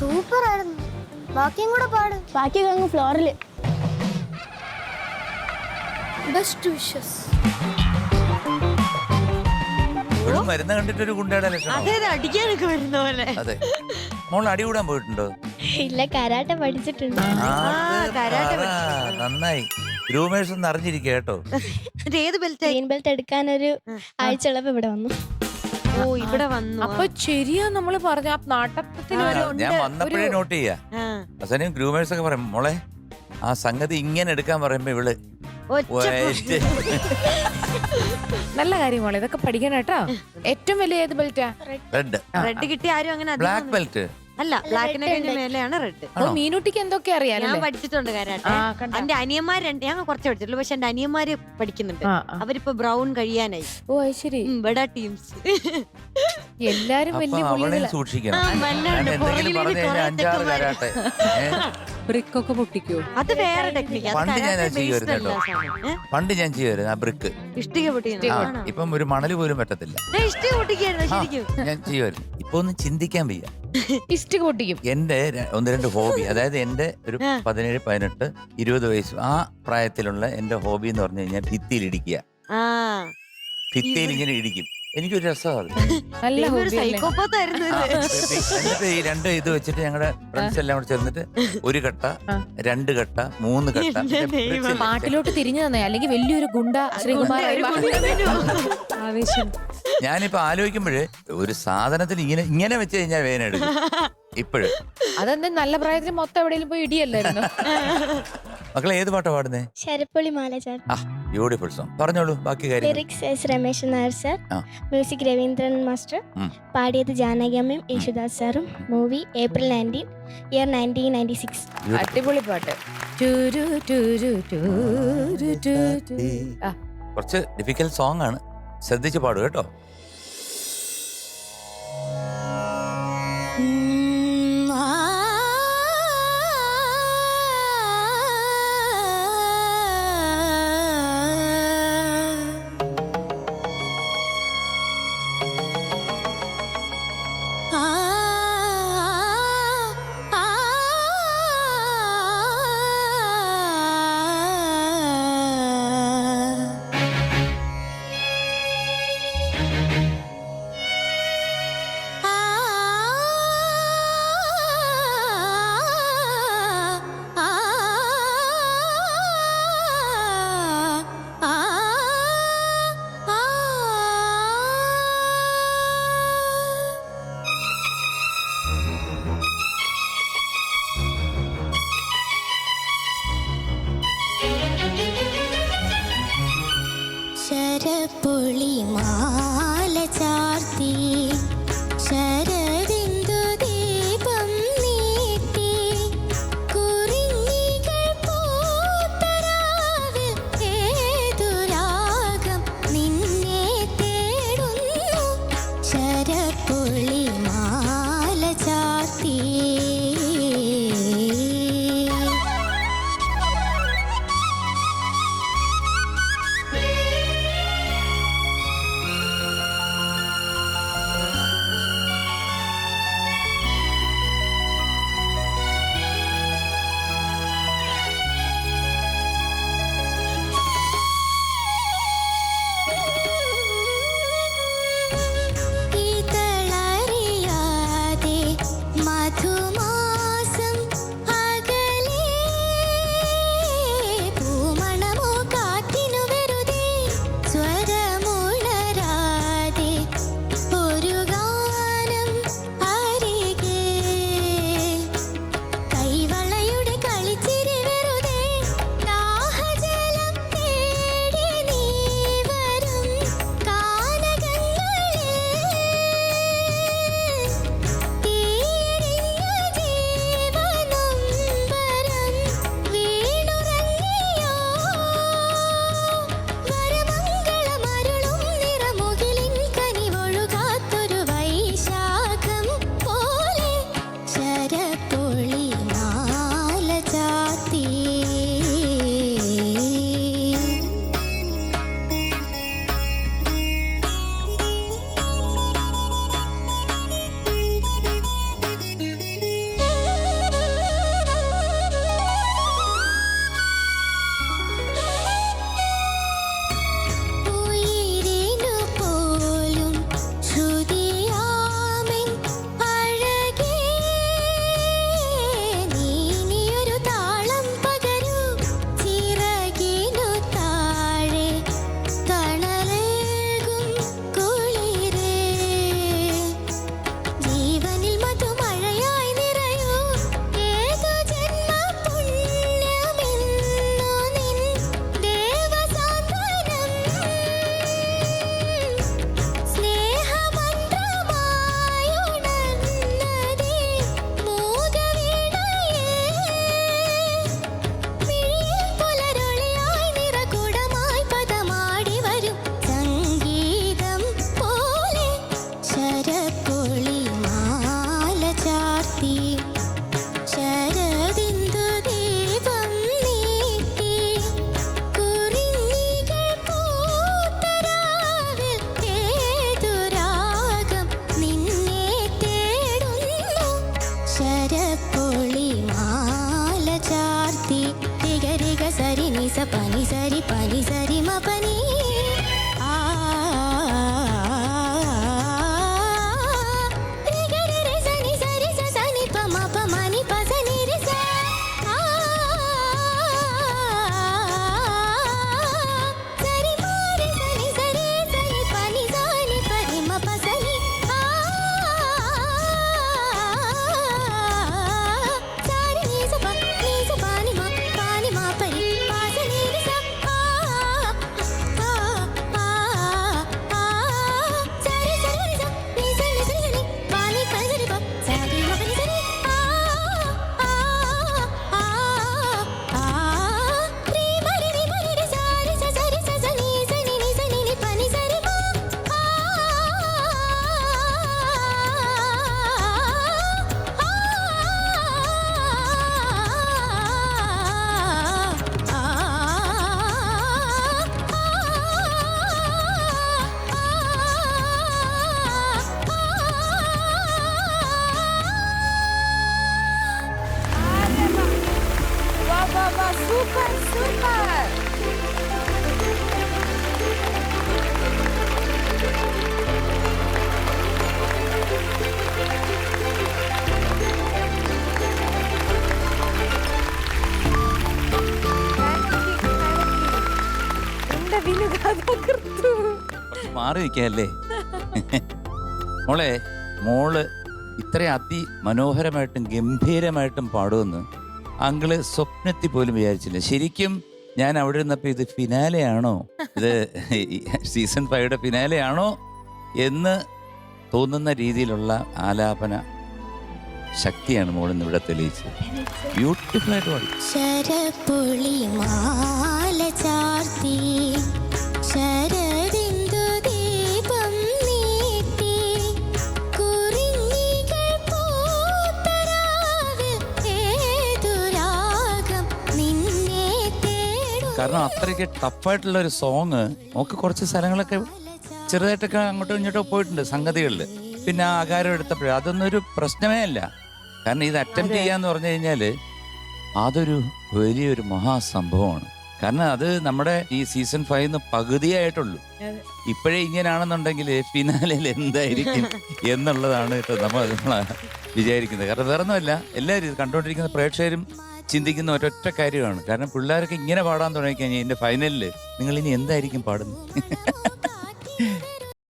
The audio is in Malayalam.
സൂപ്പർ ആയിരുന്നു ബാക്കിയും കൂടെ പാട്. ബാക്കിയൊക്കെ അങ്ങ് ഫ്ലോറിൽ ബെസ്റ്റ് വിഷസ് മരുന്ന് കണ്ടിട്ട് ഒരു ഗുണ്ടയുടെ ലക്ഷണം അതെ അതെ അടിക്കാനൊക്കെ വരുന്ന പോലെ. അതെ. മോൾ അടി കൂടാൻ പോയിട്ടുണ്ടോ? ഇല്ല കരാട്ടെ പഠിച്ചിട്ടുണ്ട്. നന്നായി. റൂമേഴ്സ് ഒന്ന് അറിഞ്ഞിരിക്കുക കേട്ടോ. ഏത് ബെൽറ്റ് എടുക്കാൻ ഒരു ഇവിടെ വന്നു. ഇവിടെ വന്നു. അപ്പൊ ശരിയാ നമ്മൾ പറഞ്ഞ ഒരു ഞാൻ വന്നപ്പോഴേ നോട്ട് ചെയ്യാ. അവസാനം ഗ്രൂമേഴ്സ് ഒക്കെ പറയും മോളെ ആ സംഗതി ഇങ്ങനെ എടുക്കാൻ പറയുമ്പോ ഇവൾ നല്ല കാര്യം മോളെ ഇതൊക്കെ പഠിക്കണം കേട്ടോ ഏറ്റവും വലിയ ഏത് ബെൽറ്റാ റെഡ് റെഡ് കിട്ടി ആരും അങ്ങനെ ബ്ലാക്ക് ബെൽറ്റ് അല്ല ബ്ലാക്കിനെ കഴിഞ്ഞ മേലെയാണ് റെഡ് ഓ മീനുട്ടിക്ക് എന്തൊക്കെ അറിയാം ഞാൻ പഠിച്ചിട്ടുണ്ട് കരാട്ടെ എന്റെ അനിയന്മാർ രണ്ട് ഞാൻ കുറച്ച് പഠിച്ചിട്ടുള്ളൂ പക്ഷെ എന്റെ അനിയന്മാര് പഠിക്കുന്നുണ്ട്. അവരിപ്പോ ബ്രൗൺ കഴിയാനായി. ഓ അത് ശരി. ഇവിടെ ബഡ ടീംസ് എല്ലാരും അപ്പൊ വലിയ? ബ്രിക്കൊക്കെ പൊട്ടിക്കോ? അത് വേറെ ടെക്നിക്ക് പണ്ട് ഞാൻ ചെയ്യുമായിരുന്നു പണ്ട് ഞാൻ ചെയ്യുമായിരുന്നു ആ ബ്രിക്ക് ഇഷ്ടിക പൊട്ടിക്കുന്നു ഇപ്പം ഒരു മണൽ പോലും പറ്റത്തില്ല. ഇഷ്ടിക പൊട്ടിക്കായിരുന്നു ശരിക്കും. ഞാൻ ചെയ്യുമായിരുന്നു. ഇപ്പൊ ഒന്നും ചിന്തിക്കാൻ വയ്യ. ഇഷ്ടിക പൊട്ടിക്കും എന്റെ ര- ഒന്ന് രണ്ട് ഹോബി അതായത് എന്റെ ഒരു ആ. പതിനേഴ് പതിനെട്ട് ഇരുപത് വയസ്സ് ആ പ്രായത്തിലുള്ള എന്റെ ഹോബി എന്ന് പറഞ്ഞു കഴിഞ്ഞാൽ ഭിത്തിയിൽ ഇടിക്കുക ആ ഭിത്തിയിൽ ഇങ്ങനെ ഇടിക്കും എനിക്കൊരു രസമാണ് നല്ല ഒരു ഹോബി അല്ലേ സൈക്കോപ്പാത്ത് ആയിരുന്നു ആ, ഇത്. എന്നിട്ട് ഈ രണ്ട് ഇത് വെച്ചിട്ട് ഞങ്ങളുടെ ഫ്രണ്ട്സ് എല്ലാം കൂടെ ചേർന്നിട്ട് ഒരു കട്ട ആ. രണ്ട് കട്ട മൂന്ന് കട്ട എന്റെ പിന്നെ ദൈവം. ബ്രിക്സില്ലേ? പാട്ടിലോട്ട് തിരിഞ്ഞു തന്നെ അല്ലെങ്കിൽ വലിയൊരു ഗുണ്ട ശ്രീകുമാർ. ആവേശം ഞാനിപ്പോ ആലോചിക്കുമ്പോഴേ ഒരു സാധനത്തിന് ഇങ്ങനെ ഇങ്ങനെ വെച്ച് കഴിഞ്ഞാൽ വേന എടുക്കും. ഇപ്പോഴും. അതെന്താ നല്ല പ്രായത്തിൽ മൊത്തം എവിടെയെങ്കിലും പോയി ഇടിയല്ലായിരുന്നു? മക്കളെ ഏത് പാട്ടാ പാടുന്നേ? ശരപ്പൊളി മാലചാർ ആ ബ്യൂട്ടിഫുൾ സോങ്. പറഞ്ഞോളൂ ബാക്കി കാര്യം lyrics S Ramesan Nair sir ആ. Music Raveendran master. ഉം. പാടിയത് ജാനകിയമ്മയും യേശുദാസ് സാറും. Movie April nineteen year nineteen ninety six അടിപൊളി പാട്ട്. ടൂരു, ടൂരു, ടൂരു, ടൂരു. ആ, കുറച്ച് ഡിഫിക്കൽ സോങ് ആണ്. ശ്രദ്ധിച്ച് പാടുക കേട്ടോ. ചാർത്തി മാറി നിൽക്കല്ലേ മോളെ മോൾ ഇത്ര അതി മനോഹരമായിട്ടും ഗംഭീരമായിട്ടും പാടുമെന്ന് അങ്കിൾ സ്വപ്നത്തിൽ പോലും വിചാരിച്ചില്ല. ശരിക്കും ഞാൻ അവിടെ ഇരുന്നപ്പോൾ ഇത് ഫിനാലെയാണോ? ഇത് സീസൺ ഫൈവയുടെ ഫിനാലെയാണോ എന്ന് തോന്നുന്ന രീതിയിലുള്ള ആലാപന ശക്തിയാണ് മോൾ ഇന്ന് ഇവിടെ തെളിയിച്ചത്. ബ്യൂട്ടിഫുൾ പാടി. കാരണം അത്രയ്ക്ക് ടഫായിട്ടുള്ള ഒരു സോങ് നമുക്ക് കുറച്ച് സ്ഥലങ്ങളൊക്കെ ചെറുതായിട്ടൊക്കെ അങ്ങോട്ടും ഇങ്ങോട്ടും പോയിട്ടുണ്ട് സംഗതികളിൽ പിന്നെ ആ ആകാരം എടുത്തപ്പോഴേ അതൊന്നും ഒരു പ്രശ്നമേ അല്ല. കാരണം ഇത് അറ്റംപ്റ്റ് ചെയ്യാന്ന് പറഞ്ഞു കഴിഞ്ഞാൽ അതൊരു വലിയൊരു മഹാസംഭവമാണ്. കാരണം അത് നമ്മുടെ ഈ സീസൺ ഫൈവ് പകുതിയായിട്ടുള്ളൂ. അതെ. ഇപ്പോഴേ ഇങ്ങനെയാണെന്നുണ്ടെങ്കിൽ ഫിനാലിൽ എന്തായിരിക്കും എന്നുള്ളതാണ് നമ്മൾ വിചാരിക്കുന്നത്. കാരണം വേറൊന്നുമല്ല എല്ലാവരും ഇത് കണ്ടുകൊണ്ടിരിക്കുന്ന പ്രേക്ഷകരും ചിന്തിക്കുന്ന ഒരൊറ്റ കാര്യമാണ്. കാരണം പിള്ളേരൊക്കെ ഇങ്ങനെ പാടാൻ തുടങ്ങിക്കഴിഞ്ഞാൽ എന്റെ ഫൈനലിൽ നിങ്ങൾ ഇനി എന്തായിരിക്കും പാടുന്നത്?